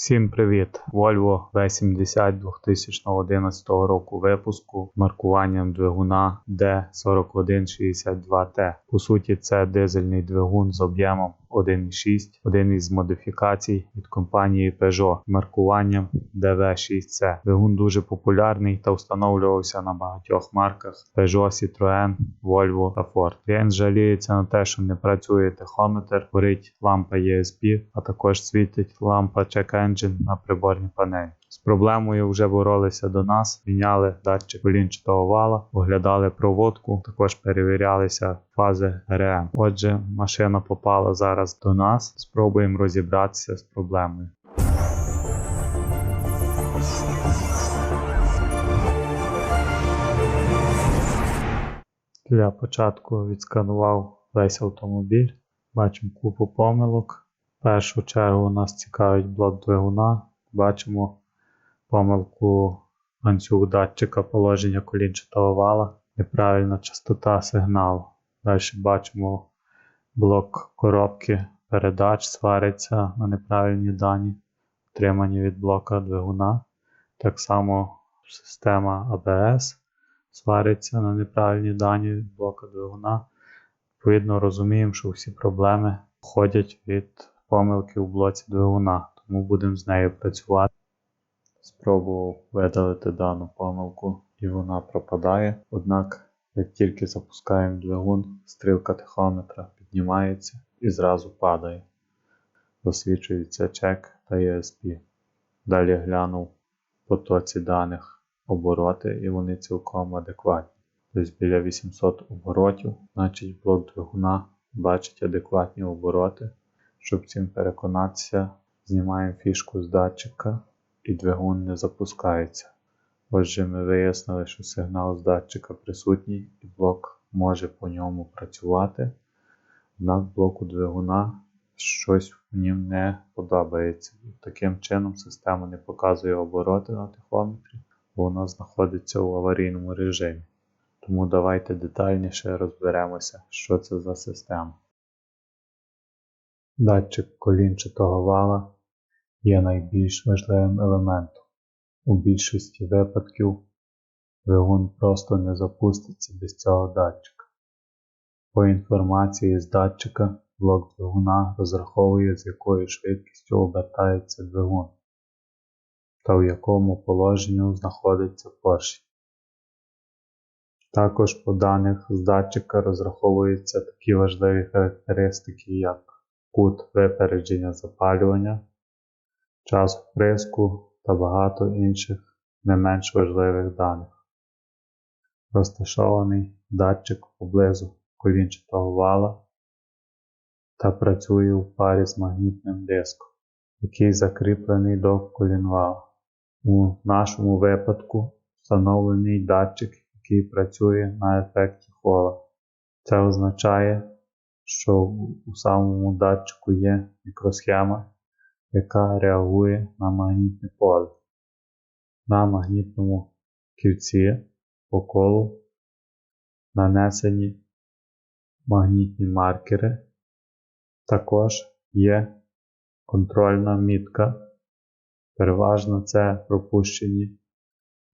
Всім привіт! Volvo V70 2011 року випуску маркуванням двигуна D4162T. По суті, це дизельний двигун з об'ємом 1,6, один із модифікацій від компанії Peugeot маркуванням DV6C. Двигун дуже популярний та встановлювався на багатьох марках Peugeot, Citroën, Volvo та Ford. Клієнт жаліється на те, що не працює тахометр, горить лампа ESP, а також світить лампа Check Engine на приборній панелі. З проблемою вже боролися до нас, міняли датчик колінчатого вала, оглядали проводку, також перевірялися фази ГРМ. Отже, машина попала зараз до нас. Спробуємо розібратися з проблемою. Для початку відсканував весь автомобіль. Бачимо купу помилок. В першу чергу нас цікавить блок двигуна. Бачимо помилку ланцюг датчика положення колінчатого вала, неправильна частота сигналу. Далі бачимо блок коробки передач свариться на неправильні дані, отримані від блока двигуна. Так само система ABS свариться на неправильні дані від блока двигуна. Відповідно, розуміємо, що всі проблеми входять від помилки у блоці двигуна, тому будемо з нею працювати. Спробував видалити дану помилку і вона пропадає. Однак, як тільки запускаємо двигун, стрілка тахометра піднімається і зразу падає. Засвічується чек та ESP. Далі глянув потоці даних обороти і вони цілком адекватні. Тобто біля 800 оборотів, значить блок двигуна бачить адекватні обороти. Щоб цим переконатися, знімаємо фішку з датчика і двигун не запускається. Отже, ми вияснили, що сигнал з датчика присутній і блок може по ньому працювати. Однак блоку двигуна щось в нім не подобається. Таким чином система не показує обороти на тахометрі, бо вона знаходиться у аварійному режимі. Тому давайте детальніше розберемося, що це за система. Датчик колінчатого вала є найбільш важливим елементом. У більшості випадків двигун просто не запуститься без цього датчика. По інформації з датчика блок двигуна розраховує, з якою швидкістю обертається двигун та в якому положенні знаходиться поршень. Також по даних з датчика розраховуються такі важливі характеристики, як кут випередження запалювання, час вприску та багато інших не менш важливих даних. Розташований датчик поблизу колінчатого вала та працює у парі з магнітним диском, який закріплений до колінвала. У нашому випадку встановлений датчик, який працює на ефекті хола. Це означає, що у самому датчику є мікросхема, яка реагує на магнітне поле. На магнітному кільці по колу нанесені магнітні маркери. Також є контрольна мітка. Переважно це пропущені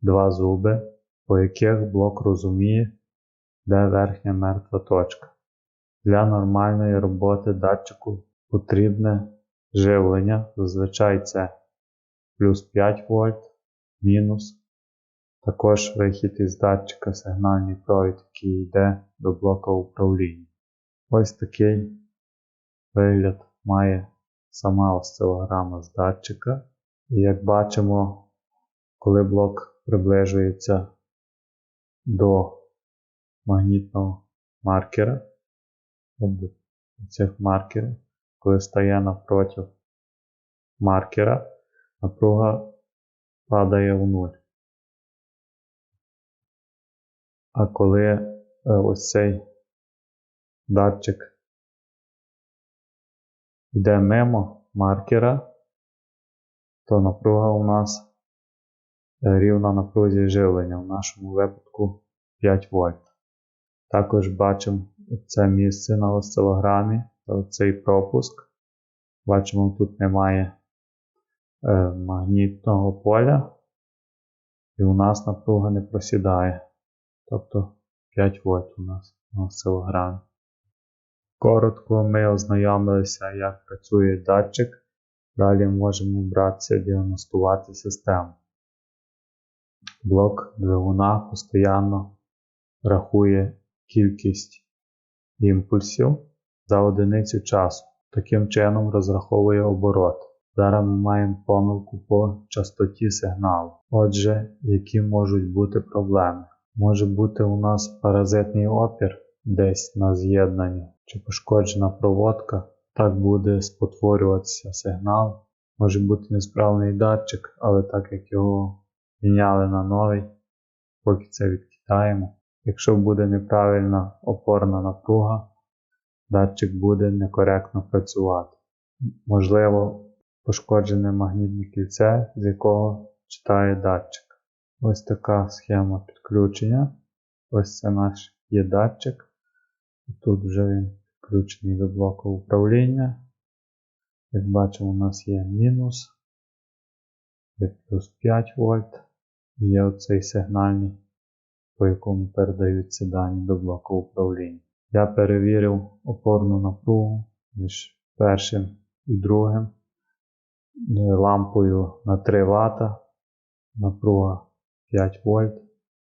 два зуби, по яких блок розуміє, де верхня мертва точка. Для нормальної роботи датчику потрібне живлення, зазвичай це плюс 5 вольт, мінус. Також вихід із датчика сигнальний провід, який йде до блока управління. Ось такий вигляд має сама осцилограма з датчика. І як бачимо, коли блок приближується до магнітного маркера, до цих маркерів, коли стає напроти маркера, напруга падає в нуль. А коли е, ось цей датчик йде мимо маркера, то напруга у нас е, рівна напрузі живлення, в нашому випадку 5 вольт. Також бачимо це місце на осцилограмі, цей пропуск. Бачимо, тут немає е, магнітного поля, і у нас напруга не просідає. Тобто 5 вольт у нас на осцилограмі. Коротко ми ознайомилися, як працює датчик. Далі можемо братися діагностувати систему. Блок двигуна постійно рахує кількість імпульсів за одиницю часу. Таким чином розраховує оборот. Зараз ми маємо помилку по частоті сигналу. Отже, які можуть бути проблеми? Може бути у нас паразитний опір десь на з'єднанні чи пошкоджена проводка. Так буде спотворюватися сигнал. Може бути несправний датчик, але так як його міняли на новий, поки це відкидаємо. Якщо буде неправильна опорна напруга, датчик буде некоректно працювати. Можливо, пошкоджене магнітне кільце, з якого читає датчик. Ось така схема підключення. Ось це наш є датчик. Тут вже він підключений до блоку управління. Як бачимо, у нас є мінус, є плюс 5 вольт. І є оцей сигнальний, по якому передаються дані до блоку управління. Я перевірив опорну напругу між першим і другим лампою на 3 Вт. Напруга 5 вольт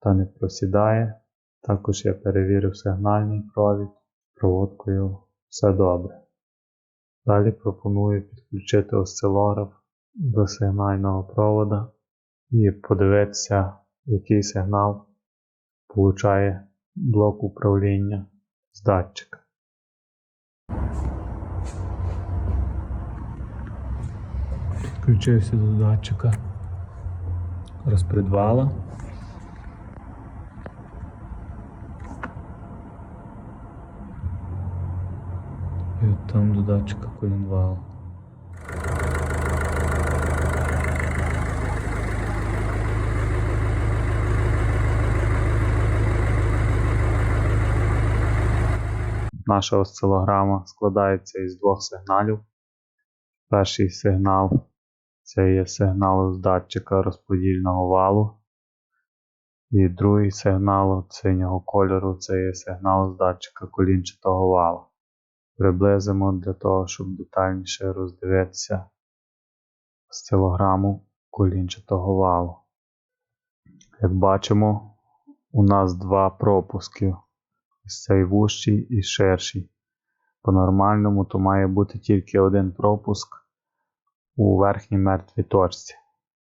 та не просідає. Також я перевірив сигнальний провід, проводкою все добре. Далі пропоную підключити осцилограф до сигнального провода і подивитися, який сигнал получає блок управління з датчика. Підключився до датчика розпредвала. І от там до датчика колінвала. Наша осцилограма складається із двох сигналів. Перший сигнал це є сигнал з датчика розподільного валу. І другий сигнал синього кольору це є сигнал з датчика колінчатого вала. Приблизимо для того, щоб детальніше роздивитися осцилограму колінчатого валу. Як бачимо, у нас два пропуски. Цей вущий і ширший. По-нормальному то має бути тільки один пропуск у верхній мертвій точці.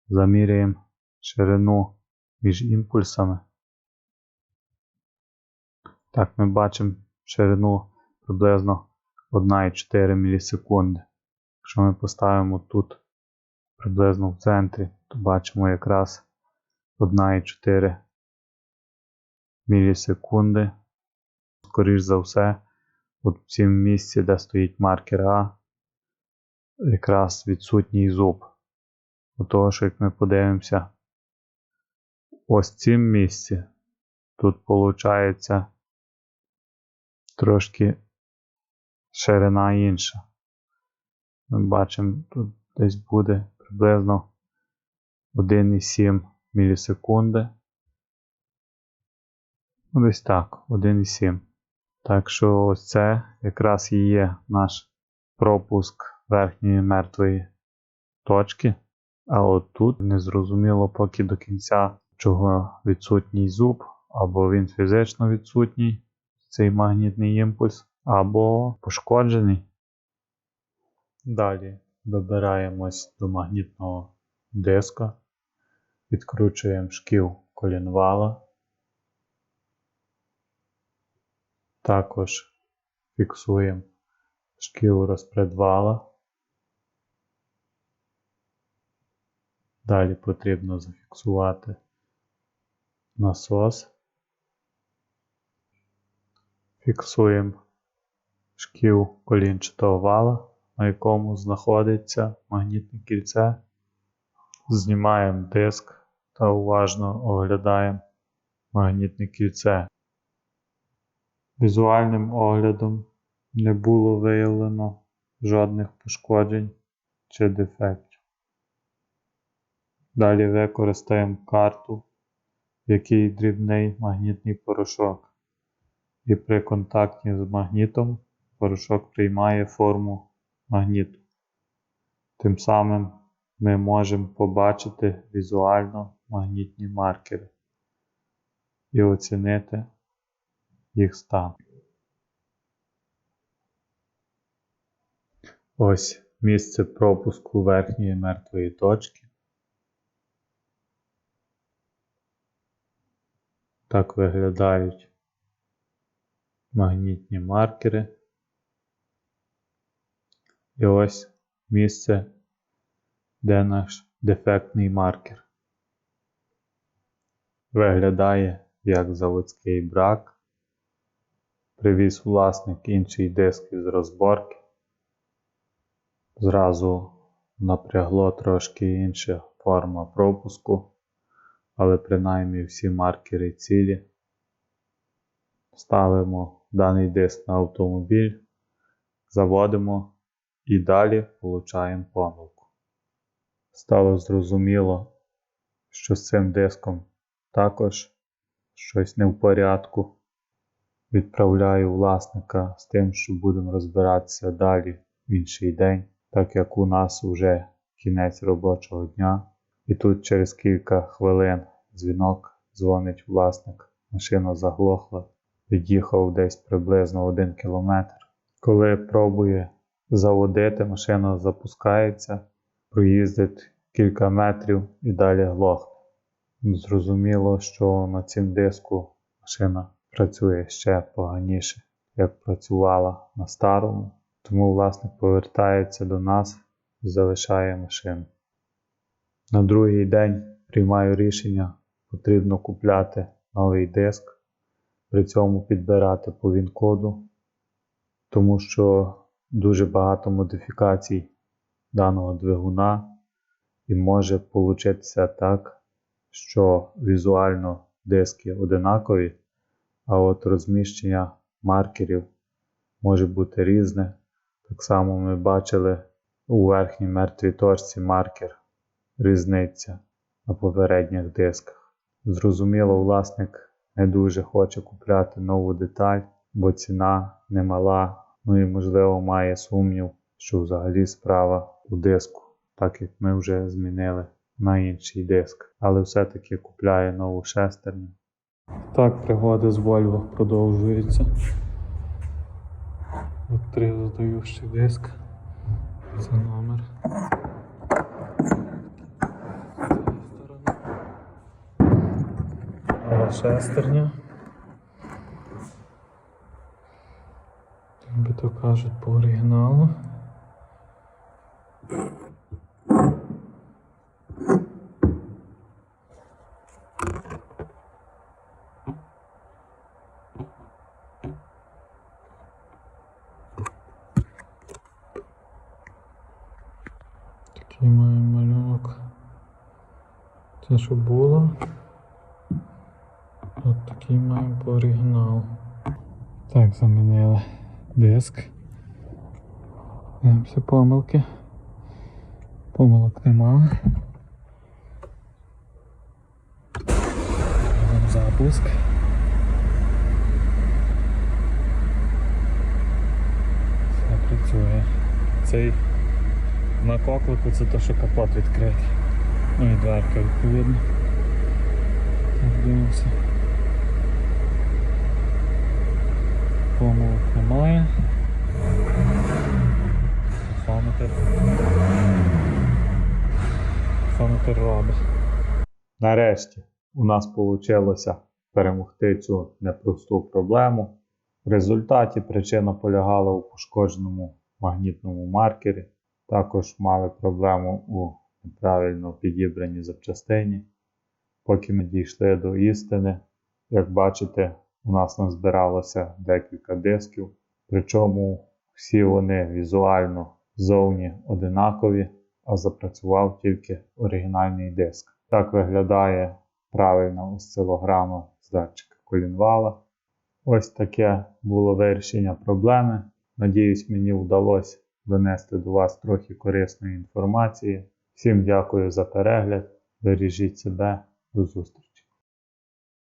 Заміряємо ширину між імпульсами. Так, ми бачимо ширину приблизно 1,4 мілісекунди. Якщо ми поставимо тут приблизно в центрі, то бачимо якраз 1,4 мілісекунди. Скоріш за все, от в цьому місці, де стоїть маркер А, якраз відсутній зуб. У того, що як ми подивимося, ось в цім місці, тут виходить трошки ширина інша. Ми бачимо, тут десь буде приблизно 1,7 мілісекунди. Ну, Десь так, 1,7. Так що ось це якраз і є наш пропуск верхньої мертвої точки. А от тут незрозуміло поки до кінця, чого відсутній зуб, або він фізично відсутній, цей магнітний імпульс, або пошкоджений. Далі добираємось до магнітного диска, відкручуємо шкіл колінвала. Також фіксуємо шкіл розпредвала. Далі потрібно зафіксувати насос. Фіксуємо шкіл колінчатого вала, на якому знаходиться магнітне кільце. Знімаємо диск та уважно оглядаємо магнітне кільце. Візуальним оглядом не було виявлено жодних пошкоджень чи дефектів. Далі використаємо карту, в якій дрібний магнітний порошок. І при контакті з магнітом порошок приймає форму магніту. Тим самим ми можемо побачити візуально магнітні маркери і оцінити їх стан. Ось місце пропуску верхньої мертвої точки. Так виглядають магнітні маркери. І ось місце, де наш дефектний маркер. Виглядає як заводський брак. Привіз власник інший диск із розборки. Зразу напрягло трошки інша форма пропуску, але принаймні всі маркери цілі. Ставимо даний диск на автомобіль, заводимо і далі получаємо помилку. Стало зрозуміло, що з цим диском також щось не в порядку. Відправляю власника з тим, що будемо розбиратися далі в інший день, так як у нас вже кінець робочого дня. І тут через кілька хвилин дзвінок дзвонить власник. Машина заглохла, від'їхав десь приблизно 1 кілометр. Коли пробує заводити, машина запускається, проїздить кілька метрів і далі глохне. Зрозуміло, що на цім диску машина працює ще поганіше, як працювала на старому, тому власник повертається до нас і залишає машину. На другий день приймаю рішення, потрібно купляти новий диск, при цьому підбирати по він-коду, тому що дуже багато модифікацій даного двигуна і може получитися так, що візуально диски одинакові, а от розміщення маркерів може бути різне. Так само ми бачили у верхній мертвій точці маркер різниця на попередніх дисках. Зрозуміло, власник не дуже хоче купляти нову деталь, бо ціна немала, ну і можливо має сумнів, що взагалі справа у диску, так як ми вже змінили на інший диск, але все-таки купляє нову шестерню. Так, пригоди з Volvo продовжуються. От три задаючий диск. Це номер. Нова шестерня. Би то кажуть по оригіналу. Такий маємо малюнок. Це що було. От такий маємо по оригіналу. Так, замінили диск. Дивимося помилки. Помилок нема. Робимо запуск. Все працює. Цей знак оклику це те, що капот відкритий. Ну і дверка відповідно. Так, дивимося. Помилок немає. Фаметр. Фаметр робить. Нарешті у нас вийшло перемогти цю непросту проблему. В результаті причина полягала у пошкодженому магнітному маркері. Також мали проблему у неправильно підібраній запчастині. Поки ми дійшли до істини, як бачите, у нас назбиралося декілька дисків, причому всі вони візуально зовні одинакові, а запрацював тільки оригінальний диск. Так виглядає правильна осцилограма з датчика колінвала. Ось таке було вирішення проблеми. Надіюсь, мені вдалося донести до вас трохи корисної інформації. Всім дякую за перегляд. Бережіть себе. До зустрічі.